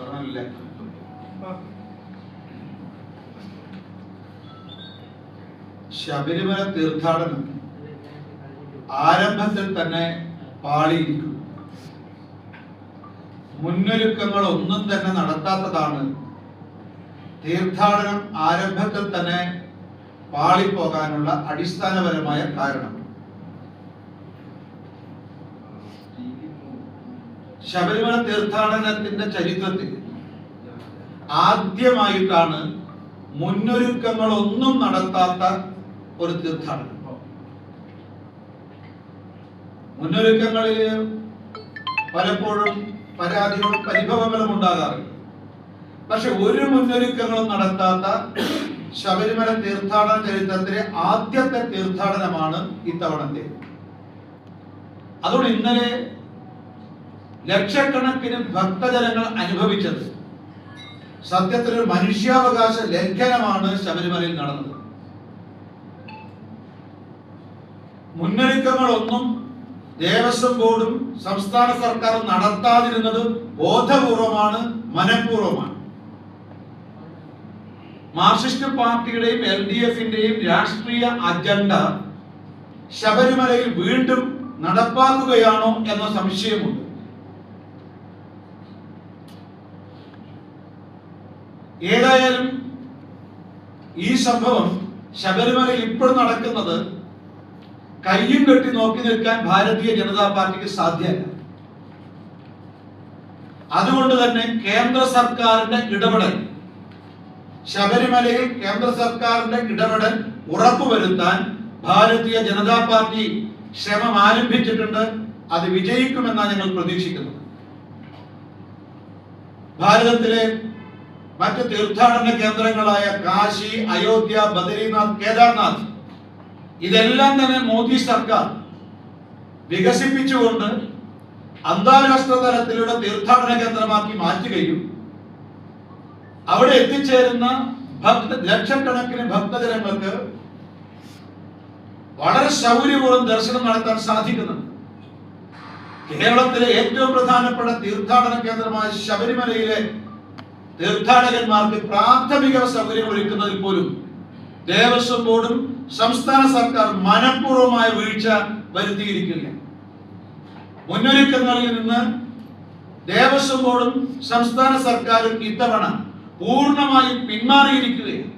ചാനലിലെ ശബരിമല തീർത്ഥാടനം ആരംഭത്തിൽ തന്നെ പാളിയിരിക്കുന്നു. മുന്നൊരുക്കങ്ങൾ ഒന്നും തന്നെ നടത്താത്തതാണ് തീർത്ഥാടനം ആരംഭത്തിൽ തന്നെ പാളിപ്പോകാനുള്ള അടിസ്ഥാനപരമായ കാരണം. ശബരിമല തീർത്ഥാടനത്തിന്റെ ചരിത്രത്തിൽ ആദ്യമായിട്ടാണ് മുന്നൊരുക്കങ്ങളൊന്നും നടത്താത്ത ഒരു തീർത്ഥാടനം. മുന്നൊരുക്കങ്ങളിൽ പലപ്പോഴും പരാതികളും പരിഭവങ്ങളും ഉണ്ടാകാറുണ്ട്. പക്ഷെ ഒരു മുന്നൊരുക്കങ്ങളും നടത്താത്ത ശബരിമല തീർത്ഥാടന ചരിത്രത്തിലെ ആദ്യത്തെ തീർത്ഥാടനമാണ് ഇത്തവണത്തെ. അതുകൊണ്ട് ഇന്നലെ ലക്ഷക്കണക്കിന് ഭക്തജനങ്ങൾ അനുഭവിച്ചത്. സത്യത്തിൽ ഒരു മനുഷ്യാവകാശ ലംഘനമാണ് ശബരിമലയിൽ നടന്നത്. മുന്നൊരുക്കങ്ങളൊന്നും ദേവസ്വം ബോർഡും സംസ്ഥാന സർക്കാരും നടത്താതിരുന്നത് ബോധപൂർവമാണ് മനഃപൂർവമാണ്. മാർക്സിസ്റ്റ് പാർട്ടിയുടെയും എൽ ഡി എഫിന്റെയും രാഷ്ട്രീയ അജണ്ട ശബരിമലയിൽ വീണ്ടും നടപ്പാക്കുകയാണോ എന്ന സംശയമുണ്ട്. ഏതായാലും ഈ സംഭവം ശബരിമലയിൽ ഇപ്പോൾ നടക്കുന്നത് കയ്യും കെട്ടി നോക്കി നിൽക്കാൻ ഭാരതീയ ജനതാ പാർട്ടിക്ക് സാധ്യമല്ല. അതുകൊണ്ട് തന്നെ കേന്ദ്ര സർക്കാരിന്റെ ഇടപെടൽ ശബരിമലയിൽ കേന്ദ്ര സർക്കാരിന്റെ ഇടപെടൽ ഉറപ്പുവരുത്താൻ ഭാരതീയ ജനതാ പാർട്ടി ശ്രമം ആരംഭിച്ചിട്ടുണ്ട്. അത് വിജയിക്കുമെന്നാണ് ഞങ്ങൾ പ്രതീക്ഷിക്കുന്നത്. ഭാരതത്തിലെ മറ്റ് തീർത്ഥാടന കേന്ദ്രങ്ങളായ കാശി അയോധ്യ ബദരീനാഥ് കേദാർനാഥ്. ഇതെല്ലാം തന്നെ മോദി സർക്കാർ വികസിപ്പിച്ചുകൊണ്ട് അന്താരാഷ്ട്ര തലത്തിലുള്ള തീർത്ഥാടന കേന്ദ്രമാക്കി മാറ്റുകയും അവിടെ എത്തിച്ചേരുന്ന ഭക്ത ലക്ഷക്കണക്കിന് ഭക്തജനങ്ങൾക്ക് വളരെ സൗകര്യപൂർവം ദർശനം നടത്താൻ സാധിക്കുന്നുണ്ട്. കേരളത്തിലെ ഏറ്റവും പ്രധാനപ്പെട്ട തീർത്ഥാടന കേന്ദ്രമായ ശബരിമലയിലെ തീർത്ഥാടകന്മാർക്ക് പ്രാഥമിക സൗകര്യം ഒരുക്കുന്നതിൽ പോലും ദേവസ്വം ബോർഡും സംസ്ഥാന സർക്കാർ മനഃപൂർവമായ വീഴ്ച വരുത്തിയിരിക്കുക മുന്നൊരുക്കങ്ങളിൽ നിന്ന് ദേവസ്വം ബോർഡും സംസ്ഥാന സർക്കാരും ഇത്തവണ പൂർണമായും പിന്മാറിയിരിക്കുകയാണ്.